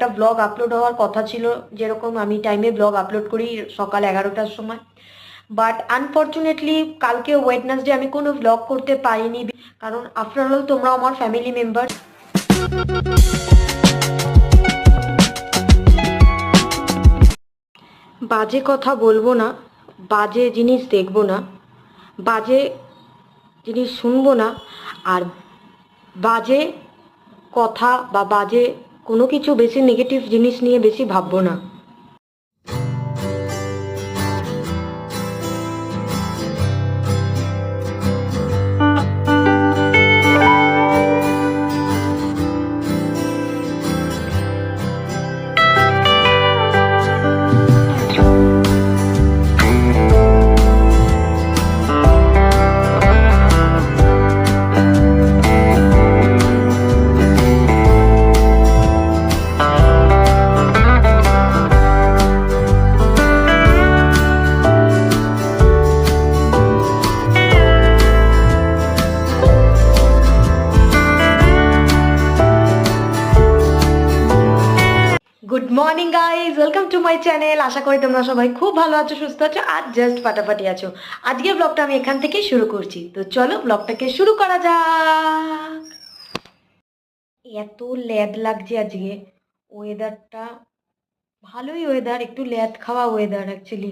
একটা blog upload হওয়ার কথা ছিল, যেরকম আমি টাইমে ব্লগ আপলোড করি সকাল এগারোটার সময়। বাট আনফর্চুনেটলি কালকে ওয়েডনেসডে আমি কোনো ব্লগ করতে পারিনি, কারণ আফটার অল তোমরা আমার ফ্যামিলি মেম্বার বাজে কথা বলব না, বাজে জিনিস দেখব না, বাজে জিনিস শুনব না, আর বাজে কথা বা বাজে কোনো কিছু বেশি নেগেটিভ জিনিস নিয়ে বেশি ভাববো না। মাই চ্যানেল আশা করি তোমরা সবাই খুব ভালো আছো সুস্থ আছো আর জাস্ট ফাটাফাটি আছো। আজকে ব্লগটা আমি এখান থেকেই শুরু করছি। তো চলো ব্লগটাকে শুরু করা যাক। এত ল্যাদ লাগছে আজকে। ওয়েদারটা ভালোই ওয়েদার একটু ল্যাদ খাওয়া ওয়েদার অ্যাকচুয়ালি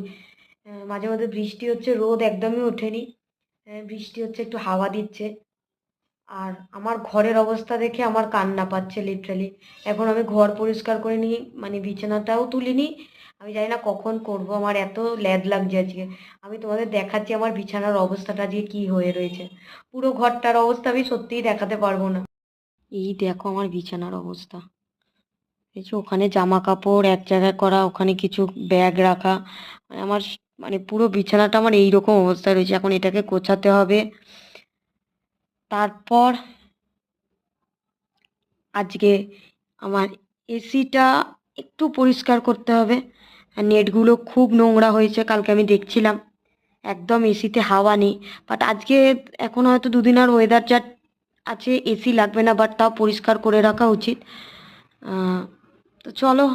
মাঝে মাঝে বৃষ্টি হচ্ছে রোদ একদমই ওঠেনি। আহ, বৃষ্টি হচ্ছে একটু হাওয়া দিচ্ছে। আর আমার ঘরের অবস্থা দেখে আমার কান্না পাচ্ছে লিটারালি এখন আমি ঘর পরিষ্কার করে নিই মানে বিছানাটাও তুলিনি আমি জানি না কখন করব, আমার এত ল্যাদ লাগছে আজকে। আমি তোমাদের দেখাচ্ছি আমার বিছানার অবস্থাটা আজকে কি হয়ে রয়েছে। পুরো ঘরটার অবস্থা আমি সত্যিই দেখাতে পারব না। এই দেখো আমার বিছানার অবস্থা। এই ওখানে জামা কাপড় এক জায়গায় করা, ওখানে কিছু ব্যাগ রাখা। মানে আমার মানে পুরো বিছানাটা আমার এইরকম অবস্থায় রয়েছে। এখন এটাকে গোছাতে হবে। তারপর আজকে আমার এসিটা একটু পরিষ্কার করতে হবে। নেটগুলো খুব নোংরা হয়েছে, কালকে আমি দেখছিলাম। একদম এসিতে হাওয়া নেই। বাট আজকে এখন হয়তো দুদিন আর ওয়েদার যা আছে, এসি লাগবে না বাট তাও পরিষ্কার করে রাখা উচিত। তো চলো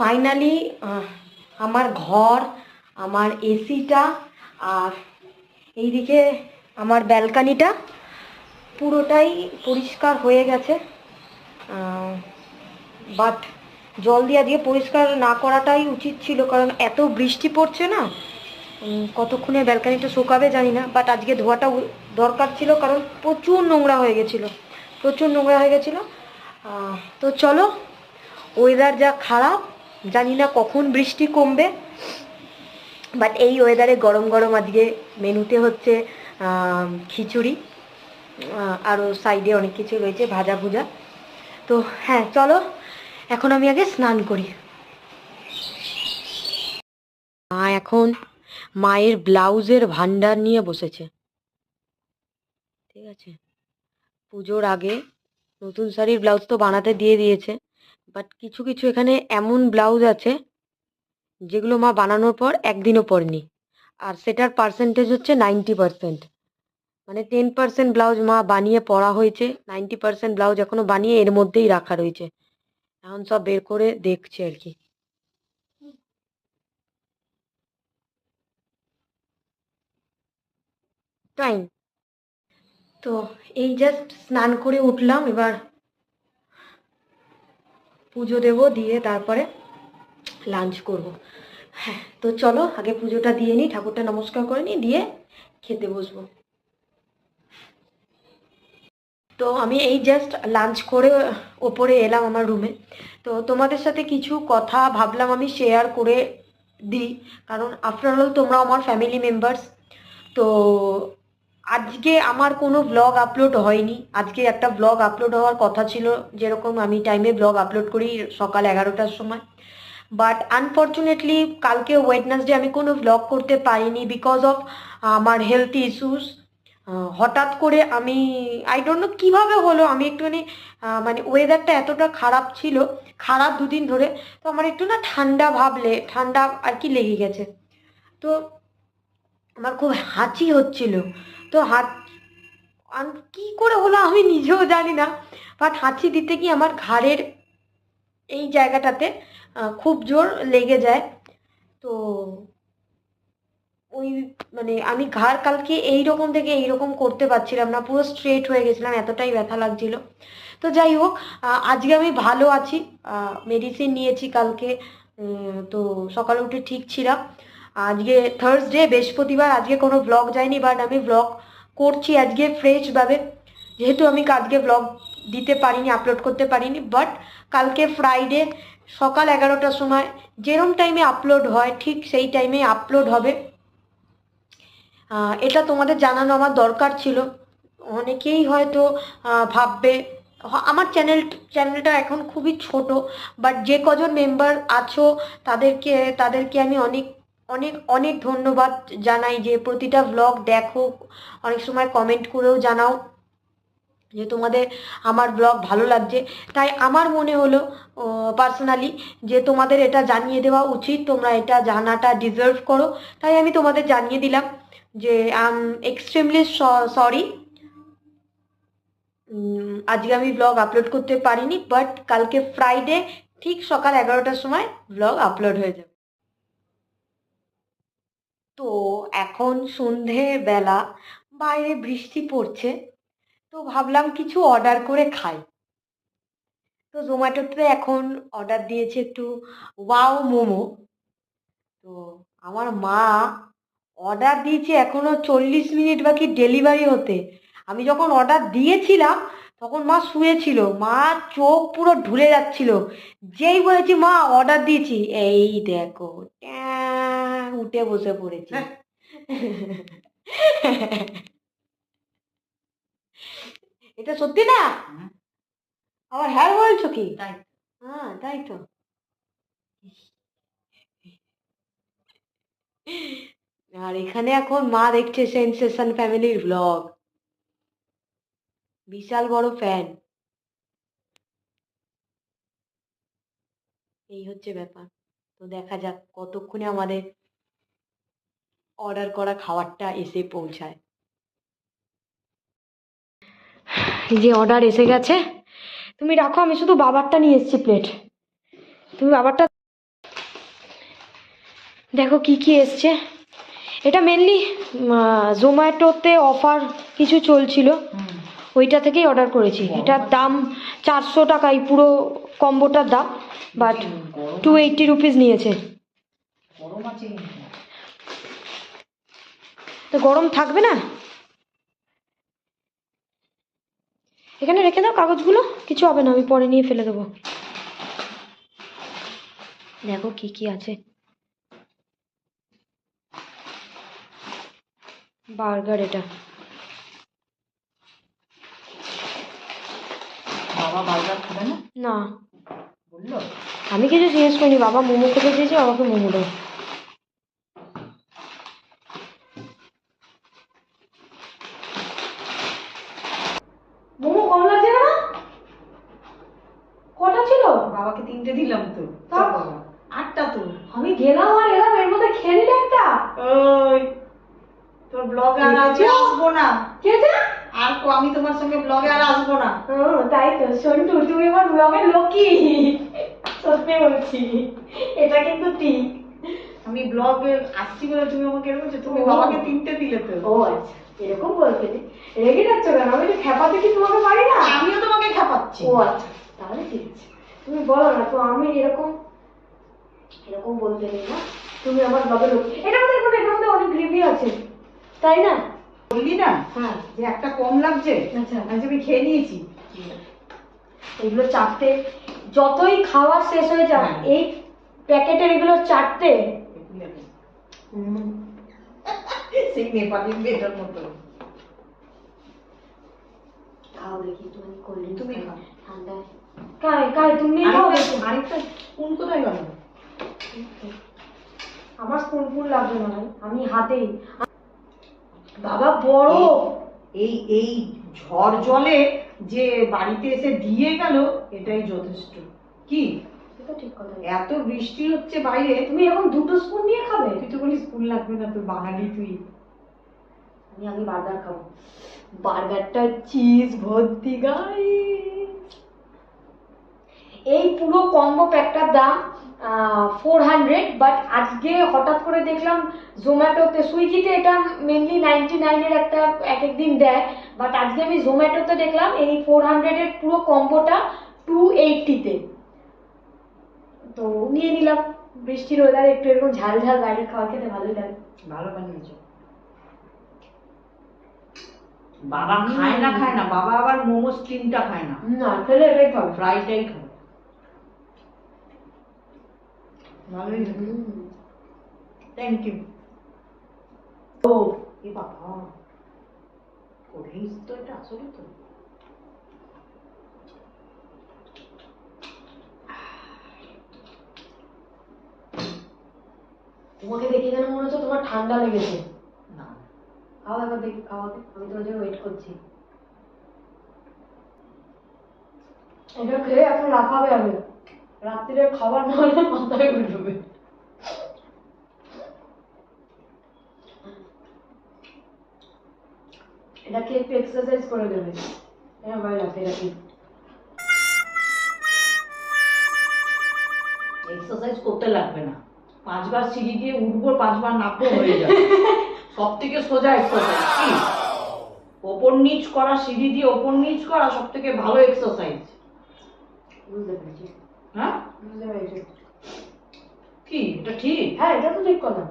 ফাইনালি আমার ঘর, আমার এসিটা আর এইদিকে আমার ব্যালকানিটা পুরোটাই পরিষ্কার হয়ে গেছে। বাট জল দিয়ে দিয়ে পরিষ্কার না করাটাই উচিত ছিল, কারণ এত বৃষ্টি পড়ছে না। কতক্ষণে ব্যালকানিটা শুকাবে জানি না বাট আজকে ধোয়াটা দরকার ছিল, কারণ প্রচুর নোংরা হয়ে গেছিল, প্রচুর নোংরা হয়ে গেছিল। তো চলো ওয়েদার যা খারাপ জানি না কখন বৃষ্টি কমবে বাট এই ওয়েদারে গরম গরম আজকে মেনুতে হচ্ছে খিচুড়ি আরও সাইডে অনেক কিছু রয়েছে, ভাজা ভুজা। তো হ্যাঁ চলো, এখন আমি আগে স্নান করি। মা এখন মায়ের ব্লাউজের ভান্ডার নিয়ে বসেছে। ঠিক আছে? পুজোর আগে নতুন শাড়ির ব্লাউজ তো বানাতে দিয়ে দিয়েছে। বাট কিছু কিছু এখানে এমন ব্লাউজ আছে, যেগুলো মা বানানোর পর একদিনও পরেনি। আর সেটার পার্সেন্টেজ হচ্ছে নাইনটি পার্সেন্ট মানে টেন পার্সেন্ট ব্লাউজ মা বানিয়ে পরা হয়েছে নাইনটি পার্সেন্ট ব্লাউজ এখনও বানিয়ে এর মধ্যেই রাখা রয়েছে। এখন সব বের করে দেখছে আর কি। টাইম তো এই জাস্ট স্নান করে উঠলাম, এবার পুজো দেব, দিয়ে তারপরে লাঞ্চ করব। হ্যাঁ তো চলো, আগে পুজোটা দিয়ে নিই, ঠাকুরটা নমস্কার করে নিই, দিয়ে খেতে বসবো। তো আমি এই জাস্ট লাঞ্চ করে ওপরে এলাম আমার রুমে তো তোমাদের সাথে কিছু কথা ভাবলাম আমি শেয়ার করে দিই, কারণ আফটার অল তোমরা আমার ফ্যামিলি মেম্বার্স তো আজকে আমার কোনো ব্লগ আপলোড হয়নি। আজকে একটা ব্লগ আপলোড হওয়ার কথা ছিল, যেরকম আমি টাইমে ব্লগ আপলোড করি সকাল এগারোটার সময়। বাট আনফর্চুনেটলি কালকে ওয়েডনেসডে আমি কোনো ব্লগ করতে পারিনি বিকজ অফ আমার হেলথ ইস্যুস হঠাৎ করে আমি আই ডোন্ট নো কীভাবে হলো, আমি একটুখানি মানে ওয়েদারটা এতটা খারাপ ছিল, খারাপ দুদিন ধরে, তো আমার একটু না ঠান্ডা ভাবলে ঠান্ডা আর কি লেগে গেছে। তো আমার খুব হাঁচি হচ্ছিল। তো হাত কি করে হলো আমি নিজেও জানি না। বাট হাঁচি দিতে কি আমার ঘাড়ের এই জায়গাটাতে খুব জোর লেগে যায়। তো ওই মানে আমি ঘাড় কালকে এই রকম থেকে এই রকম করতে পারছিলাম না, পুরো স্ট্রেট হয়ে গেছিলাম, এতটাই ব্যথা লাগছিল। তো যাই হোক আজকে আমি ভালো আছি মেডিসিন নিয়েছি কালকে তো সকালে উঠে ঠিক ছিলাম। আজকে থার্সডে বৃহস্পতিবার, আজকে কোনো ব্লগ যায়নি বাট আমি ব্লগ করছি আজকে ফ্রেশভাবে যেহেতু আমি আজকে ব্লগ দিতে পারিনি আপলোড করতে পারিনি বাট কালকে ফ্রাইডে সকাল এগারোটার সময় যেরম টাইমে আপলোড হয়, ঠিক সেই টাইমে আপলোড হবে। এটা তোমাদের জানানো আমার দরকার ছিল। অনেকেই হয়তো ভাববে, আমার চ্যানেল চ্যানেলটা এখন খুবই ছোট বাট যে কজন মেম্বার আছো, তাদেরকে তাদেরকে আমি অনেক অনেক অনেক ধন্যবাদ জানাই যে প্রতিটা ব্লগ দেখো, অনেক সময় কমেন্ট করেও জানাও যে তোমাদের আমার ব্লগ ভালো লাগছে। তাই আমার মনে হলো পার্সোনালি যে তোমাদের এটা জানিয়ে দেওয়া উচিত, তোমরা এটা জানাটা ডিজার্ভ করো। তাই আমি তোমাদের জানিয়ে দিলাম যে আম এক্সট্রিমলি সরি আজকে আমি ব্লগ আপলোড করতে পারিনি বাট কালকে ফ্রাইডে ঠিক সকাল এগারোটার সময় ব্লগ আপলোড হয়ে যাবে। তো এখন সন্ধে বেলা বাইরে বৃষ্টি পড়ছে তো ভাবলাম কিছু অর্ডার করে খাই। তো জোম্যাটোতে এখন অর্ডার দিয়েছে একটু ওয়াও মোমো তো আমার মা অর্ডার দিয়েছে এখনও চল্লিশ মিনিট বাকি ডেলিভারি হতে। আমি যখন অর্ডার দিয়েছিলাম তখন মা শুয়েছিল। মা চোখ পুরো ঢুলে যাচ্ছিল। যেই বলেছি মা অর্ডার দিয়েছি। এই দেখো ট্যাঁ, উঠে বসে পড়েছি। এটা সত্যি না? আমার হ্যাঁ বলছো কি? হ্যাঁ তাই তো। আর এখানে এখন মা দেখছে সেন্সেশন ফ্যামিলির ব্লগ বিশাল বড় ফ্যান এই হচ্ছে ব্যাপার। তো দেখা যাক কতক্ষণে আমাদের অর্ডার করা খাবারটা এসে পৌঁছায়। এই যে অর্ডার এসে গেছে তুমি রাখো আমি শুধু বাবারটা নিয়ে এসেছি প্লেট তুমি বাবারটা দেখো কি কি এসছে। এটা মেনলি জোম্যাটোতে অফার কিছু চলছিল। ওইটা থেকেই অর্ডার করেছি। এটার দাম চারশো টাকাই পুরো কম্বোটার দাম বাট টু এইটটি রুপিস নিয়েছে। তো গরম থাকবে না? এখানে রেখে দাও কাগজগুলো। কিছু হবে না আমি পরে নিয়ে ফেলে দেবো। দেখো কি কি আছে। বার্গার এটা। বাবা বার্গার খাবে না? আমি কিছু জিজ্ঞেস করিনি বাবা মোমো খেতে চেয়েছে বাবাকে মোমো দাও। মোমো কম লাগছে না কটা ছিল? বাবাকে তিনটে দিলাম তো? আটটা তো। আমি গেলাম আর এলাম এর মধ্যে খেয়ে নিলে একটা। ওই তোর ব্লগে আর আসব না। খেয়েছে আর কো- আমি তোমার সঙ্গে ব্লগে আর আসব না। তাই তো। সন্টু তুমি আমার ব্লগের লক্ষ্মী সত্যি বলছি। এটা কিন্তু ঠিক। আমি ব্লগে আসছি বলে তুমি আমাকে এরকম বলছো তুমি। বাবাকে তিনটে দিলে তো। ও আচ্ছা। এরকম বলতে নেই। রেগে যাচ্ছ কেন? আমি তো খেপাতে কি তোমাকে পারি না? আমিও তোমাকে খাপাচ্ছি। ও আচ্ছা তাহলে ঠিক আছে। তুমি বলো না তো আমি এরকম এরকম বলতে নেই না। তুমি আমার লক্ষ্মী এটার মধ্যে দেখুন এটার মধ্যে অনেক গ্রেভি আছে তাই না? বললি না? হ্যাঁ। যে একটা কম লাগছে? আচ্ছা। আমি খেয়ে নিয়েছি। এগুলো চারটে যতই খাওয়া শেষ হয়ে যাক হ্যাঁ। এই প্যাকেটের এগুলো চারটে সেই নেপালি মেয়েটার মতো। খাও তুমি কোল্ড তুমি খাও। ঠান্ডা কাই কাই তুমি খাও আরেকটা কোন কোথায় গেল আমার স্পুন ফুল লাগবে না আমি হাতেই। বাবা বড়। এই এই ঝড় জলে যে বাড়িতে এসে দিয়ে গেল এটাই যথেষ্ট। কি? এত বৃষ্টি হচ্ছে বাইরে তুমি এখন দুটো স্পুন নিয়ে খাবে? তুই তো বলিস স্কুল লাগবে না তুই বাঙালি তুই। আমি আগে বার্গার খাব। বার্গারটা চিজ ভর্তি গাই এই পুরো কম্বো প্যাকটার দাম ফোর হান্ড্রেড বাট আজকে হঠাৎ করে দেখলাম জোম্যাটোতে সুইগিতে এটা মেনলি নাইনটি নাইনের একটা এক এক দিন দেয় বাট আজকে আমি জোম্যাটোতে দেখলাম এই ফোর হান্ড্রেডের পুরো কম্বোটা টু এইটটিতে তো নিয়ে নিলাম। বৃষ্টির ওয়েদারে একটু এরকম ঝাল ঝাল বাইরের খাবার খেতে ভালোই লাগে। ভালো বানিয়েছো। বাবা খায় না খায় না। বাবা আবার মোমো স্টিমটা খায় না। না খেলে এটাই খাবে। ফ্রাইটাই খায় ভালোই থ্যাংক ইউ ও। এ বাবা করিস তো এটা আসলে তো। তোমাকে দেখে যেন মনে হচ্ছে তোমার ঠান্ডা লেগেছে। না। খাও একবার দেখি খাওয়াতে আমি তোমার জন্য ওয়েট করছি। এটা খেয়ে এখন লাফাবে হবে রাত্রিরে খাবার না হলে মাথায় উঠবে এটা খেয়ে একটু এক্সারসাইজ করে দেবে। হ্যাঁ ভাই রাতে রাতে। এক্সারসাইজ করতে লাগবে না। পাঁচবার সিঁড়ি দিয়ে উঠবো পাঁচবার নামবো হয়ে যাবে। সব থেকে সোজা এক্সারসাইজ কি? ওপর নিচ করা সিঁড়ি দিয়ে ওপর নিচ করা সব থেকে ভালো এক্সারসাইজ বুঝতে পেরেছি। হ্যাঁ? বুঝতে পেরেছি। কি? এটা ঠিক? হ্যাঁ এটা তো ঠিক কথা।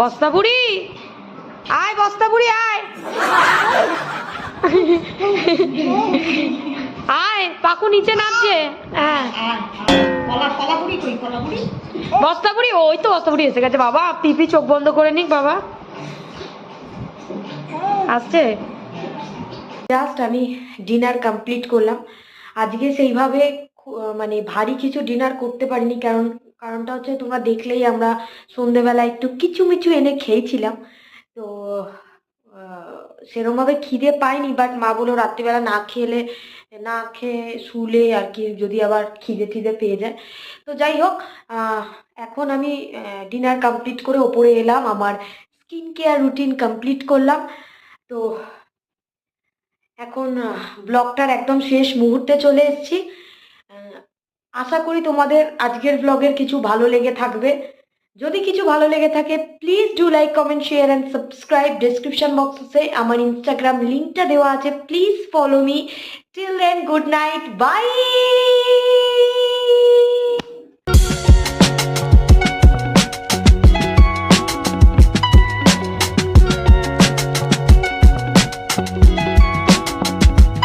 বস্তা বুড়ি? আয় বস্তা বুড়ি, আয়। আয় পাকু নিচে নামছে। হ্যাঁ। বস্তা বুড়ি, ওই তো বস্তা বুড়ি এসে গেছে। বাবা, পিপি চোখ বন্ধ করে নিক, বাবা। আসছে? জাস্ট আমি ডিনার কমপ্লিট করলাম। আজকে সেইভাবে মানে ভারী কিছু ডিনার করতে পারিনি, কারণ কারণটা হচ্ছে তোমরা দেখলেই আমরা সন্ধেবেলা একটু কিছু মিচু এনে খেয়েছিলাম। তো সেরমভাবে খিদে পাইনি বাট মা বলল রাত্রিবেলা না খেলে, না খেয়ে শুলে আর কি যদি আবার খিদে টিদে পেয়ে যায়। তো যাই হোক এখন আমি ডিনার কমপ্লিট করে ওপরে এলাম, আমার স্কিন কেয়ার রুটিন কমপ্লিট করলাম। তো, এখন ব্লগটার একদম শেষ মুহূর্তে চলে এসেছি। আশা করি তোমাদের আজকের ব্লগের কিছু ভালো লেগে থাকবে। যদি কিছু ভালো লেগে থাকে please do like comment share and subscribe description বক্সে আমার ইনস্টাগ্রাম লিঙ্কটা দেওয়া আছে। Please follow me till then good night bye